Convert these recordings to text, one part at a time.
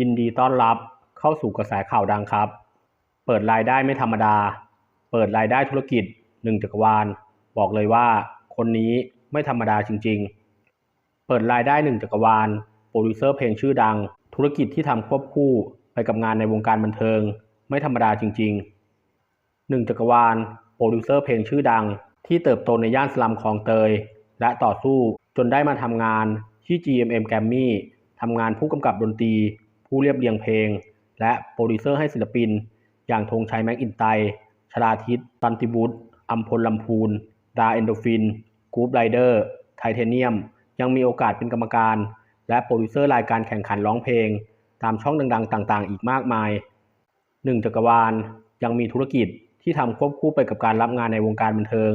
ยินดีต้อนรับเข้าสู่กระแสข่าวดังครับ เปิดรายได้ไม่ธรรมดา เปิดรายได้ธุรกิจหนึ่งจักรวาล บอกเลยว่าคนนี้ไม่ธรรมดาจริง ๆ เปิดรายได้หนึ่งจักรวาล โปรดิวเซอร์เพลงชื่อดัง ธุรกิจที่ทำควบคู่ไปกับงานในวงการบันเทิง ไม่ธรรมดาจริงๆหนึ่งจักรวาล โปรดิวเซอร์เพลงชื่อดัง ที่เติบโตในย่านสลัมคลองเตย และต่อสู้จนได้มาทำงานที่ GMM g r a m m y ทำงานผู้กำกับดนตรี ผู้เรียบเรียงเพลง และโปรดิวเซอร์ให้ศิลปิน อย่างธงชัยแม็กอินไตชลาทิศตันติบุตรอัมพลลำพูนดาเอนโดฟินกรุ๊ปไรเดอร์ไทเทเนียม ยังมีโอกาสเป็นกรรมการ และโปรดิวเซอร์รายการแข่งขันร้องเพลง ตามช่องดังๆ ต่างๆ อีกมากมายหนึ่งจักรวาลยังมีธุรกิจที่ทำควบคู่ไปกับการรับงานในวงการบันเทิง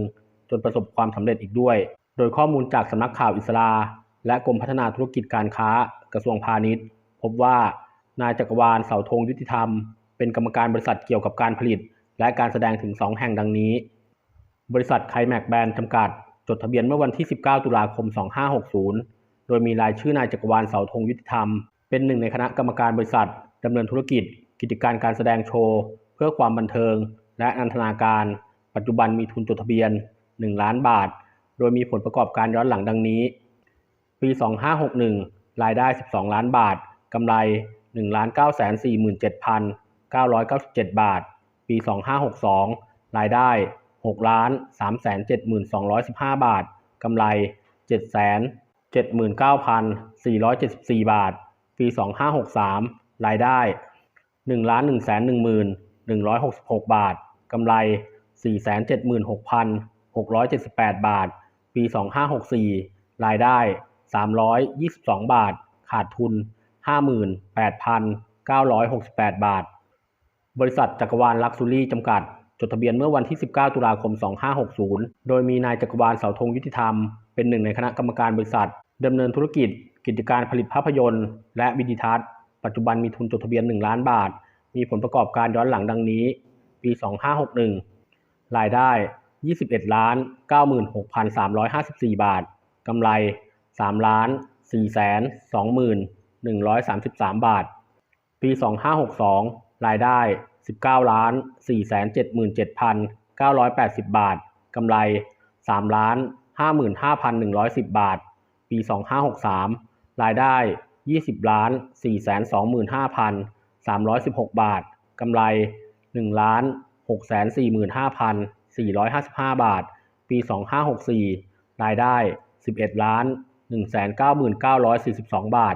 จนประสบความสำเร็จอีกด้วย โดยข้อมูลจากสำนักข่าวอิสราและกรมพัฒนาธุรกิจการค้ากระทรวงพาณิชย์ พบว่า นายจักรวาลเสาธงยุติธรรม เป็นกรรมการบริษัทเกี่ยวกับการผลิต และการแสดงถึง 2 แห่งดังนี้ บริษัทไคแม็กแบรนด์จำกัด จดทะเบียนเมื่อวันที่ 19 ตุลาคม 2560 โดยมีรายชื่อนายจักรวาลเสาธงยุติธรรม เป็นหนึ่งในคณะกรรมการบริษัทดำเนินธุรกิจ กิจการการแสดงโชว์ เพื่อความบันเทิง และนันทนาการ ปัจจุบันมีทุนจดทะเบียน 1 ล้านบาท โดยมีผลประกอบการย้อนหลังดังนี้ ปี 2561 รายได้ 12 ล้านบาทกำไร 1,947,997 บาท ปี 2562 รายได้ 6 ล้าน 372,215 บาท กำไร 779,474 บาท ปี 2563 รายได้ 1 ล้าน 110,166 บาท กำไร 476,678 บาท ปี 2564 รายได้ 322 บาท ขาดทุน 58,968 บาท บริษัทจักรวาลลักซูรี่จำกัด จดทะเบียนเมื่อวันที่ 19 ตุลาคม 2560 โดยมีนายจักรวาลเสาธงยุติธรรม เป็นหนึ่งในคณะกรรมการบริษัทดำเนินธุรกิจ กิจการผลิตภาพยนตร์ และวิดีทัศน์ ปัจจุบันมีทุนจดทะเบียน 1 ล้านบาท มีผลประกอบการย้อนหลังดังนี้ ปี 2561 รายได้ 21 ล้าน 96,354 บาท กำไร 3 ล้าน4 2 0 0 0 0 133 บาท ปี 2562 รายได้ 19ล้าน477,980 บาท กำไร3ล้าน55,110 บาท ปี 2563 รายได้ 20ล้าน425,316 บาท กำไร1ล้าน645,455 บาท ปี 2564 รายได้ 11ล้าน1,99,942 บาท